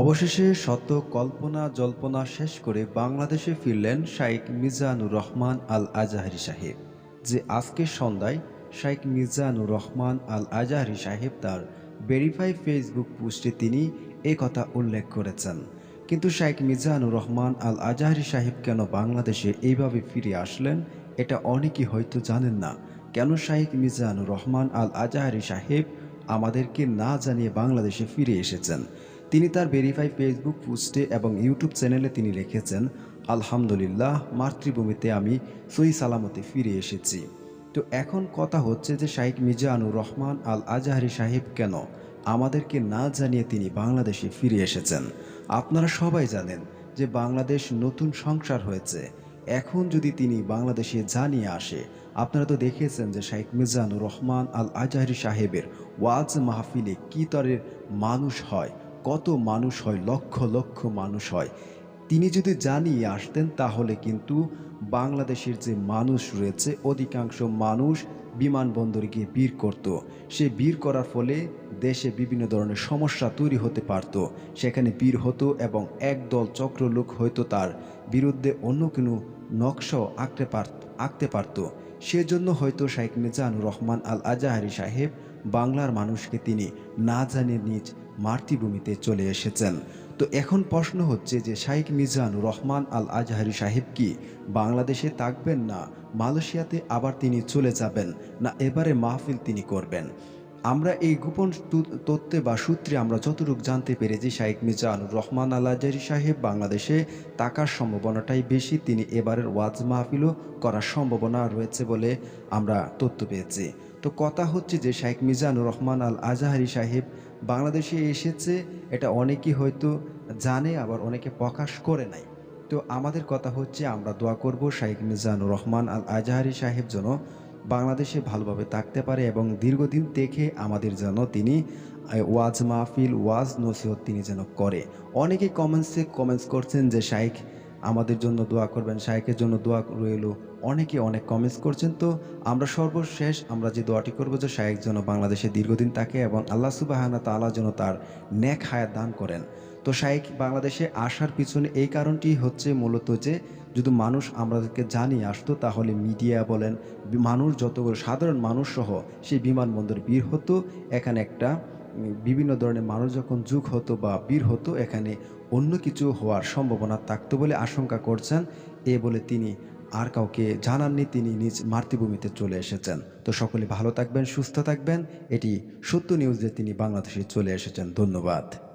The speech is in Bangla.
অবশেষে শত কল্পনা জল্পনা শেষ করে বাংলাদেশে ফিরলেন শাইখ মিজানুর রহমান আল আজাহারি সাহেব। যে আজকে সন্ধ্যায় শাইখ মিজানুর রহমান আল আজাহারি সাহেব তার ভেরিফাই ফেসবুক পোস্টে তিনি কথা উল্লেখ করেছেন। কিন্তু শাইখ মিজানুর রহমান আল আজাহারি সাহেব কেন বাংলাদেশে এইভাবে ফিরে আসলেন, এটা অনেকেই হয়তো জানেন না। কেন শাইখ মিজানুর রহমান আল আজাহারি সাহেব আমাদেরকে না জানিয়ে বাংলাদেশে ফিরে এসেছেন? তিনি তার ভেরিফাই ফেসবুক পোস্টে এবং ইউটিউব চ্যানেলে তিনি লিখেছেন, আলহামদুলিল্লাহ, মাতৃভূমিতে আমি সই সালামতে ফিরে এসেছি। তো এখন কথা হচ্ছে যে শাইখ মিজানুর রহমান আল আজাহারি সাহেব কেন আমাদেরকে না জানিয়ে তিনি বাংলাদেশে ফিরে এসেছেন? আপনারা সবাই জানেন যে বাংলাদেশ নতুন সংসার হয়েছে। এখন যদি তিনি বাংলাদেশে জানিয়ে আসে, আপনারা তো দেখেছেন যে শাইখ মিজানুর রহমান আল আজহারি সাহেবের ওয়াজ মাহফিলে কী তরের মানুষ হয় কত মানুষ হয়, লক্ষ লক্ষ মানুষ হয়। তিনি যদি জানিয়ে আসতেন, তাহলে কিন্তু বাংলাদেশের যে মানুষ রয়েছে, অধিকাংশ মানুষ বিমানবন্দরে গিয়ে বীর করত। সে বীর করার ফলে দেশে বিভিন্ন ধরনের সমস্যা তৈরি হতে পারত। সেখানে বীর হতো এবং একদল চক্রলোক হয়তো তার বিরুদ্ধে অন্য কোনো নকশাও আঁকতে পারত আঁকতে পারত। সেজন্য হয়তো শাইখ মিজানুর রহমান আল আজাহারি সাহেব বাংলার মানুষকে তিনি না জানিয়ে নিজ মাতৃভূমিতে চলে এসেছেন। তো এখন প্রশ্ন হচ্ছে যে শাইখ মিজানুর রহমান আল আজহারি সাহেব কি বাংলাদেশে থাকবেন না মালয়েশিয়াতে আবার তিনি চলে যাবেন না এবারে মাহফিল তিনি করবেন? আমরা এই গোপন তু- তথ্যে বা সূত্রে আমরা যতটুকু জানতে পেরেছি শাইখ মিজানুর রহমান আল আজহারি সাহেব বাংলাদেশে থাকার সম্ভাবনাটাই বেশি, তিনি এবারের ওয়াজ মাহফিলও করার সম্ভাবনা রয়েছে বলে আমরা তথ্য পেয়েছি। তো কথা হচ্ছে যে শাইখ মিজানুর রহমান আল আজাহারি সাহেব বাংলাদেশে এসেছে, এটা অনেকেই হয়তো জানে, আবার অনেকে প্রকাশ করে নাই। তো আমাদের কথা হচ্ছে, আমরা দোয়া করব শাইখ মিজানুর রহমান আল আজাহারি সাহেব যেন বাংলাদেশে ভালোভাবে থাকতে পারে এবং দীর্ঘদিন দেখে আমাদের যেন তিনি ওয়াজ মাহফিল, ওয়াজ নসিহত তিনি যেন করে। অনেকে কমেন্টসে কমেন্টস করছেন যে, শাইখ আমাদের জন্য দোয়া করবেন শাইখের জন্য দোয়া রইল। অনেকে অনেক কমেন্টস করছেন, তো আমরা সর্বশেষ আমরা যে দোয়াটি করব যে শাইখ যেন বাংলাদেশে দীর্ঘদিন থাকে এবং আল্লাহ সুবাহানা তাআলা যেন তার ন্যাক হায়াত দান করেন। তো শাইখ বাংলাদেশে আসার পিছনে এই কারণটি হচ্ছে মূলত যে, যদি মানুষ আমাদেরকে জানিয়ে আসতো, তাহলে মিডিয়া বলেন, মানুষ যতগুলো সাধারণ মানুষ সহ সেই বিমানবন্দর বীর হতো। এখানে একটা বিভিন্ন ধরনের মানুষ যখন যুগ হতো বা বীর হতো, এখানে অন্য কিছু হওয়ার সম্ভাবনা থাকতো বলে আশঙ্কা করছেন। এ বলে তিনি আর কাউকে জানাননি, তিনি নিজ মাতৃভূমিতে চলে এসেছেন। তো সকলে ভালো থাকবেন, সুস্থ থাকবেন। এটি সত্য নিউজে তিনি বাংলাদেশে চলে এসেছেন। ধন্যবাদ।